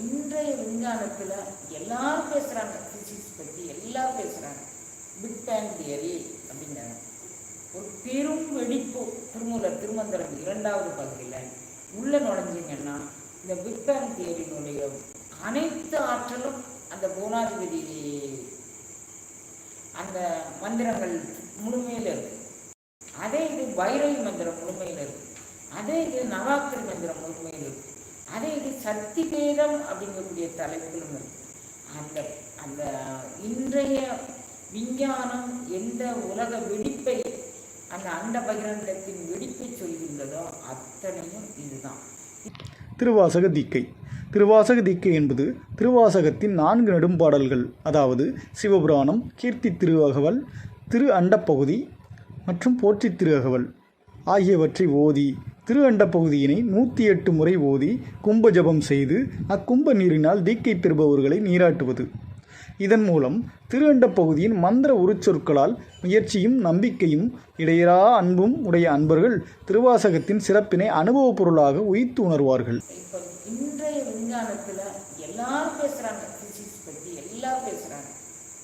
இன்றைய விஞ்ஞானத்தில் எல்லாரும் பேசுகிறாங்க ஃபிசிக்ஸ் பற்றி எல்லாம் பேசுகிறாங்க பிக் பேங் தியரி அப்படிங்கிறாங்க. ஒரு பெரும் வெடிப்பு திருமூலர் திருமந்திரம் இரண்டாவது பகுதியில் உள்ள நுழைஞ்சிங்கன்னா இந்த பிக் பேங் தியரியினுடைய அனைத்து ஆற்றலும் அந்த கோணாதிபதி அந்த மந்திரங்கள் முழுமையில் இருக்கு. அதே இது பைரவி மந்திரம் முழுமையில் இருக்கு. அதே இது நவாத்திரி மந்திரம் முழுமையில் இருக்கு. அதே இது சக்தி பேதம் அப்படிங்கக்கூடிய தலைப்பிலும் இருக்கு அந்த அந்த இன்றைய விஞ்ஞானம் எந்த உலக வெடிப்பை அந்த அண்ட பகிரண்டத்தின் வெடிப்பை சொல்கின்றதோ அத்தனையும் இதுதான். திருவாசக தீக்கை. திருவாசக தீக்கை என்பது திருவாசகத்தின் நான்கு நெடும்பாடல்கள். அதாவது சிவபுராணம் கீர்த்தி திருவகவல் திரு அண்டப்பகுதி மற்றும் போற்றி திருவகவல் ஆகியவற்றை ஓதி திரு அண்டப்பகுதியினை நூற்றி எட்டு முறை ஓதி கும்ப ஜபம் செய்து அக்கும்ப நீரினால் தீக்கை பெறுபவர்களை நீராட்டுவது. இதன் மூலம் திரு அண்டப்பகுதியின் மந்திர உருச்சொற்களால் முயற்சியும் நம்பிக்கையும் இடையரா அன்பும் உடைய அன்பர்கள் திருவாசகத்தின் சிறப்பினை அனுபவப் பொருளாக உயித்து உணர்வார்கள். இன்றைய விஞ்ஞானத்தில் எல்லாரும் பேசுகிறாங்க ஃபிசிக்ஸ் பற்றி எல்லாம் பேசுகிறாங்க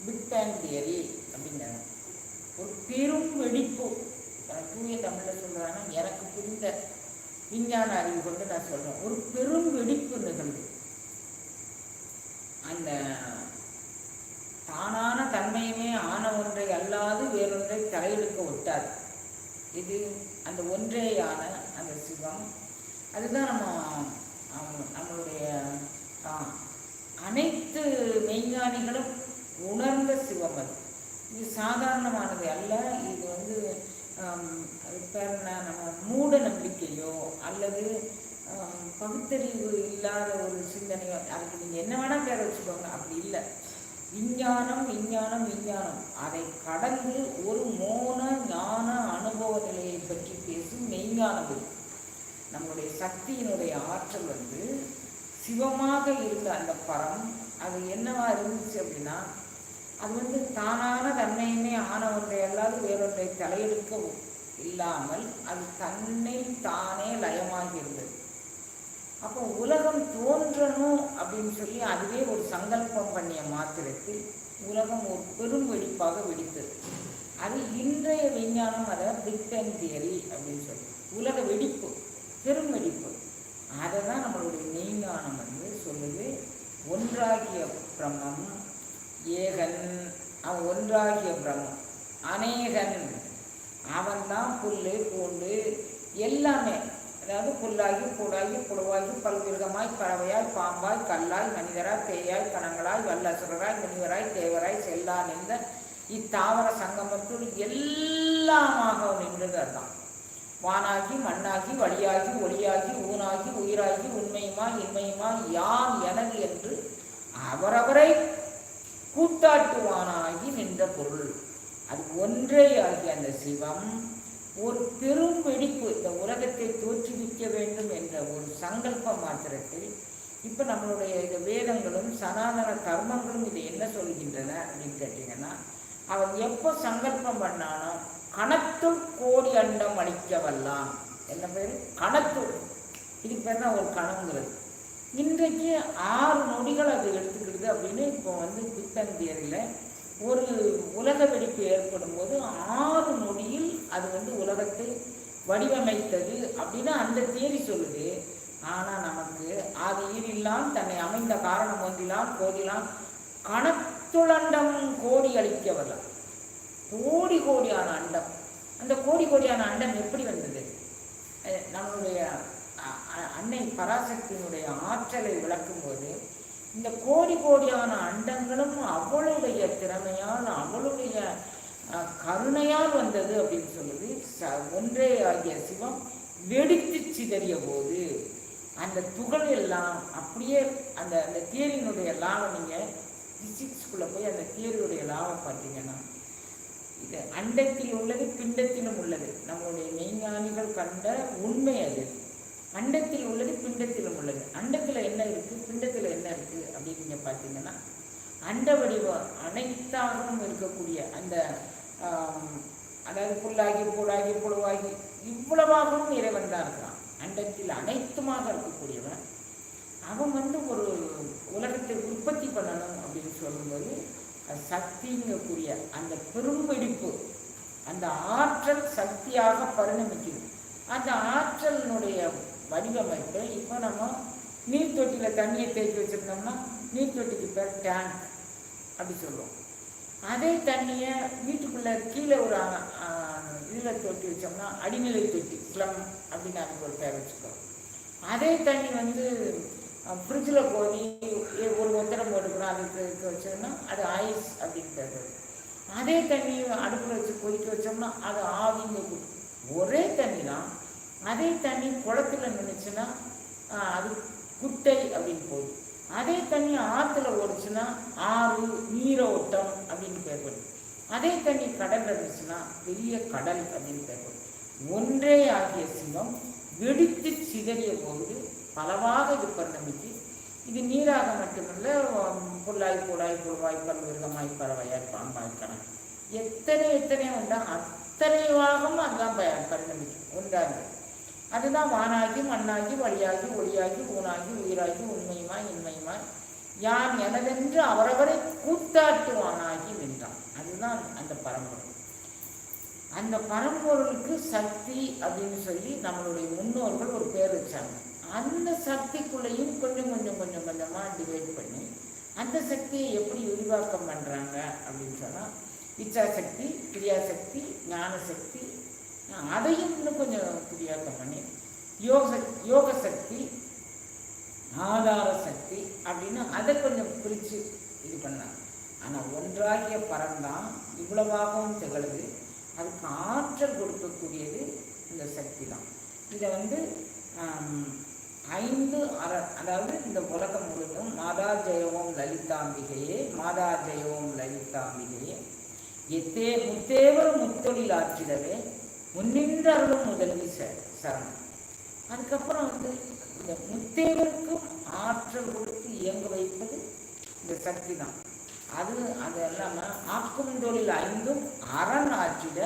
பிக் பேங் தியரி அப்படிங்கிறாங்க ஒரு பெரும் வெடிப்பு. தூய தமிழில் சொல்கிறாங்க எனக்கு புரிந்த விஞ்ஞான அறிவு கொண்டு நான் சொல்கிறேன் ஒரு பெரும் வெடிப்பு நிகழ்வு. அந்த தானான தன்மையுமே ஆன ஒன்றை அல்லாது வேறொன்றை தலையெடுக்க ஒட்டாது. இது அந்த ஒன்றேயான அந்த சிவம். அதுதான் நம்ம நம்மளுடைய ஆ, அனைத்து மெய்ஞானிகளும் உணர்ந்த சிவம் அது. இது சாதாரணமானது அல்ல. இது வந்து பேர் என்ன? நம்ம மூட நம்பிக்கையோ அல்லது பகுத்தறிவு இல்லாத ஒரு சிந்தனையோ அதுக்கு நீங்கள் என்ன வேணால் பேர் வச்சுக்கோங்க. அப்படி இல்லை. விஞ்ஞானம் விஞ்ஞானம் விஞ்ஞானம். அதை கடந்து ஒரு மோன ஞான அனுபவ நிலையை பற்றி பேசும் மெய்ஞானம் நம்முடைய சக்தியினுடைய ஆற்றல் வந்து சிவமாக இருந்த அந்த பரம் அது என்னவா இருந்துச்சு அப்படின்னா அது வந்து தானான தன்மையுமே ஆனவன்றை அல்லாது வேறொன்றை தலையெடுக்க இல்லாமல் அது தன்னை தானே லயமாகி இருந்தது அப்போ உலகம் தோன்றணும் அப்படின்னு சொல்லி அதுவே ஒரு சங்கல்பம் பண்ணிய மாத்திரத்தில் உலகம் ஒரு பெரும் வெடிப்பாக வெடித்தது. அது இன்றைய விஞ்ஞானம் அதை பிக் பேங் தியரி அப்படின்னு சொல்லி உலக வெடிப்பு பெரும் வெடிப்பு. அதை தான் நம்மளுடைய மெய்ஞானம் வந்து சொல்லுது. ஒன்றாகிய பிரம்மம் ஏகன் அவன் ஒன்றாகிய பிரம்மம். அநேகன் அவன்தான் புல் பூண்டு எல்லாமே. அதாவது புல்லாகி கூடாகி புழுவாகி பல்விருகமாய் பறவையாய் பாம்பாய் கல்லாய் மனிதராய் பேயாய் கணங்களாய் வல்லசுரராய் முனிவராய் தேவராய் செல்லா நின்ற இத்தாவர சங்கமத்துள் எல்லாமாக நின்றது அதுதான் வானாகி மண்ணாகி வழியாகி ஒளியாகி ஊனாகி உயிராகி உண்மையுமாய் இன்மையுமாய் யான் எனது என்று அவரவரை கூட்டாட்டுவானாகி நின்ற பொருள். அது ஒன்றே ஆகிய அந்த சிவம் ஒரு பெரும் வெடிப்பு இந்த உலகத்தை தோற்றுவிக்க வேண்டும் என்ற ஒரு சங்கல்ப மாத்திரத்தில் இப்போ நம்மளுடைய இந்த வேதங்களும் சனாதன கர்மங்களும் இதை என்ன சொல்கின்றன அப்படின்னு கேட்டிங்கன்னா அவன் எப்போ சங்கல்பம் பண்ணானோ கணத்து கோடி அண்டம் அளிக்க வல்லாம் என்ன பேர்? கணத்து. இதுக்கு பேர் தான் ஒரு கணங்கிறது. இன்றைக்கு ஆறு நொடிகள் அது எடுத்துக்கிடுது அப்படின்னு இப்போ வந்து பித்தந்தியரில் ஒரு உலக வெடிப்பு ஏற்படும் போது ஆறு நொடியில் அது வந்து உலகத்தை வடிவமைத்தது அப்படின்னு அந்த தேதி சொல்லுது. ஆனால் நமக்கு அது ஈரில்லாம் தன்னை அமைந்த காரணம் ஒன்றிலாம் கோதிலாம் கணத்துளண்டம் கோடி அளிக்க வரலாம் கோடி கோடியான அண்டம். அந்த கோடி கோடியான அண்டம் எப்படி வந்தது? நம்மளுடைய அன்னை பராசக்தியினுடைய ஆற்றலை விளக்கும்போது இந்த கோடி கோடியான அண்டங்களும் அவளுடைய திறமையால் அவளுடைய கருணையால் வந்தது அப்படின்னு சொல்லுது. ச ஒன்றே ஆகிய சிவம் வெடித்து சிதறிய போது அந்த துகள் எல்லாம் அப்படியே அந்த அந்த தியரியினுடைய லாபம் நீங்கள் பிசிக்ஸ்குள்ளே போய் அந்த தியரியுடைய லாபம் பார்த்தீங்கன்னா இது அண்டத்தில் உள்ளது பிண்டத்திலும் உள்ளது. நம்மளுடைய மெய்ஞானிகள் கண்ட உண்மை அது. அண்டத்தில் உள்ளது பிண்டத்திலும் உள்ளது. அண்டத்தில் என்ன இருக்குது பிண்டத்தில் என்ன இருக்குது அப்படின்னு நீங்கள் பார்த்தீங்கன்னா அண்ட வடிவம் அனைத்தாகவும் இருக்கக்கூடிய அந்த அதாவது புல்லாகி புலாகி புழுவாகி இவ்வளவாகவும் இறைவன் தான் இருக்கிறான் அண்டத்தில் அனைத்துமாக இருக்கக்கூடியவன். அவன் வந்து ஒரு உலகத்தை உற்பத்தி பண்ணணும் அப்படின்னு சொல்லும்போது சக்திங்கக்கூடிய அந்த பெரும்பிடிப்பு அந்த ஆற்றல் சக்தியாக பரிணமிக்குது. அந்த ஆற்றலினுடைய வடிவமைப்பை. இப்போ நம்ம நீர் தொட்டியில் தண்ணியை தேக்கி வச்சுருந்தோம்னா நீர் தொட்டிக்கு பேர் டேங்க் அப்படி சொல்லுவோம். அதே தண்ணியை வீட்டுக்குள்ளே கீழே ஒரு இதில் தொட்டி வச்சோம்னா அடிநிலை தொட்டி குளம் அப்படின்னு அதுக்கு ஒரு பேர் வச்சுக்கிறோம் அதே தண்ணி வந்து ஃப்ரிட்ஜில் போய் ஒரு ஒத்தரம் போட்டுக்கிறோம் அதுக்கு வச்சோம்னா அது ஐஸ் அப்படின்னு பேர் வரும். அதே தண்ணி அடுப்பில் வச்சு கொதிக்க வச்சோம்னா அது ஆவிங்க ஒரே தண்ணி தான் அதே தண்ணி குளத்துல நின்றுச்சுன்னா அது குட்டை அப்படின்னு போகுது அதே தண்ணி ஆற்றுல ஓடுச்சுன்னா ஆறு நீரோட்டம் அப்படின்னு பேர் அதே தண்ணி கடல் இருந்துச்சுன்னா பெரிய கடல் அப்படின்னு பேர் ஒன்றே ஆகிய சிங்கம் வெடித்து சிதறிய போது பலவாக இது பரிணமிக்கு இது நீராக மட்டுமல்ல புல்லாய் கூடாய் புழுவாய் பல்விருகமாய் பறவையாய் பாம்பாய் கணக்கு எத்தனை எத்தனை உண்டா அத்தனைவாகவும் அதான் ப- பரிணமிக்கும். ஒன்றாக அதுதான் வானாகி மண்ணாகி வழியாகி ஒளியாகி ஊனாகி உயிராகி உண்மையுமாய் இன்மையுமாய். யான் எனதென்று அவரவரை கூத்தாட்டுவானாகி வென்றான் அதுதான் அந்த பரம்பொருள். அந்த பரம்பொருளுக்கு சக்தி அப்படின்னு சொல்லி நம்மளுடைய முன்னோர்கள் ஒரு பேர் வச்சாங்க. அந்த சக்திக்குள்ளேயும் கொஞ்சம் கொஞ்சம் கொஞ்சம் கொஞ்சமாக டிவைட் பண்ணி அந்த சக்தியை எப்படி விரிவாக்கம் பண்ணுறாங்க அப்படின்னு சொன்னால் இச்சாசக்தி கிரியாசக்தி ஞானசக்தி அதையும் இன்னும் கொஞ்சம் விரிவாக்கம் பண்ணி யோக யோக சக்தி ஆதார சக்தி அப்படின்னு அதை கொஞ்சம் பிரித்து இது பண்ணாங்க. ஆனால் ஒன்றாகிய பரம்தான் இவ்வளவாகவும் திகழுது. அதுக்கு ஆற்றல் கொடுக்கக்கூடியது இந்த சக்தி தான். இதை வந்து ஐந்து அற அதாவது இந்த உலகம் முழுவதும் மாதா ஜெயவோம் லலிதாம்பிகையே மாதா ஜெயவோம் லலிதாம்பிகையே. எத்தே முத்தேவரும் முத்தொழில் ஆற்றிடவே முன்னின்று அருளும் முதல்வி ச சரணம். அதுக்கப்புறம் வந்து இந்த முத்தேவருக்கும் ஆற்றல் கொடுத்து இயங்க வைப்பது இந்த சக்தி தான். அது அது இல்லாமல் ஆக்கும் தொழில் ஐந்தும் அரண் ஆற்றிட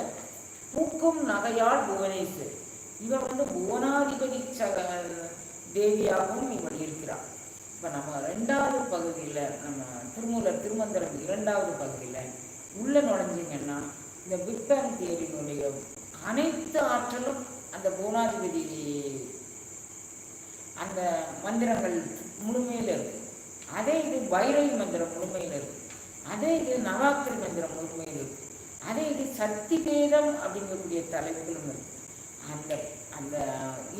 பூக்கும் நகையால் புவனேஸ்வர். இவன் வந்து புவனாதிபதி சக தேவியாகவும் இவர் இருக்கிறாள் இப்போ நம்ம ரெண்டாவது பகுதியில் நம்ம திருமூலர் திருமந்திரம் இரண்டாவது பகுதியில் உள்ளே நுழைஞ்சிங்கன்னா இந்த பிக் பேங் தியரியினுடைய அனைத்து ஆற்றலும் அந்த புவனாதிபதி அந்த மந்திரங்கள் முழுமையில் இருக்கு. அதே இது பைரவி மந்திரம் முழுமையில் இருக்கு. அதே இது நவாத்திரி மந்திரம் முழுமையில் இருக்கு. அதே இது சக்தி பேதம் அப்படிங்கக்கூடிய தலைப்புகளும் இருக்கு. அந்த அந்த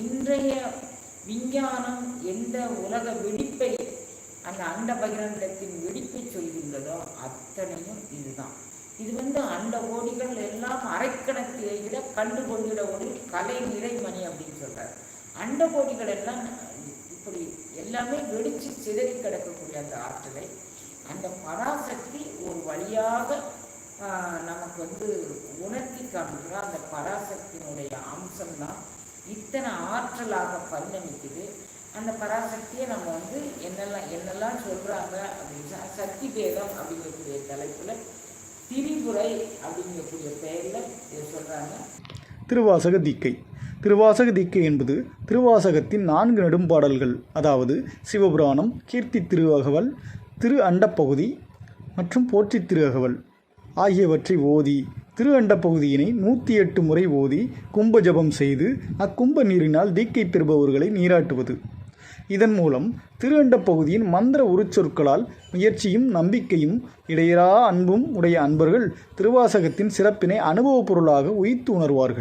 இன்றைய விஞ்ஞானம் எந்த உலக வெடிப்பை அந்த அண்ட பகிரண்டத்தின் வெடிப்பை சொல்கின்றதோ அத்தனையும் இதுதான். இது வந்து அந்த ஓடிகள் எல்லாம் அரைக்கணத்தை விட கண்டு கொண்டிட ஒரு கலை நிறைமணி அப்படின்னு சொல்றாரு. அண்ட கோடிகள் எல்லாம் இப்படி எல்லாமே வெடிச்சு சிதறி கிடக்கக்கூடிய அந்த ஆற்றலை அந்த பராசக்தி ஒரு வழியாக ஆஹ், நமக்கு வந்து உணர்த்தி காமிக்கிற அந்த பராசக்தியினுடைய அம்சம்தான். இத்தனை ஆற்றலாக பரிணமிக்குது. அந்த பராசக்தியை நம்ம வந்து என்னெல்லாம் என்னெல்லாம் சொல்கிறாங்க அப்படின்னு சக்தி பேதம் அப்படிங்கக்கூடிய தலைப்பில் திரிபுரை அப்படிங்கக்கூடிய பெயரில் இதை சொல்கிறாங்க திருவாசக தீக்கை. திருவாசக தீக்கை என்பது திருவாசகத்தின் நான்கு நெடும்பாடல்கள். அதாவது சிவபுராணம் கீர்த்தி திருவகவல் திரு அண்டப்பகுதி மற்றும் போற்றி திருவகவல் ஆகியவற்றை ஓதி திரு அண்டப்பகுதியினை நூற்றி எட்டு முறை ஓதி கும்ப ஜபம் செய்து அக்கும்ப நீரினால் தீக்கை பெறுபவர்களை நீராட்டுவது. இதன் மூலம் திரு பகுதியின் மந்திர உருச்சொற்களால் முயற்சியும் நம்பிக்கையும் இடையறா அன்பும் உடைய அன்பர்கள் திருவாசகத்தின் சிறப்பினை அனுபவப் பொருளாக உய்த்து உணர்வார்கள்.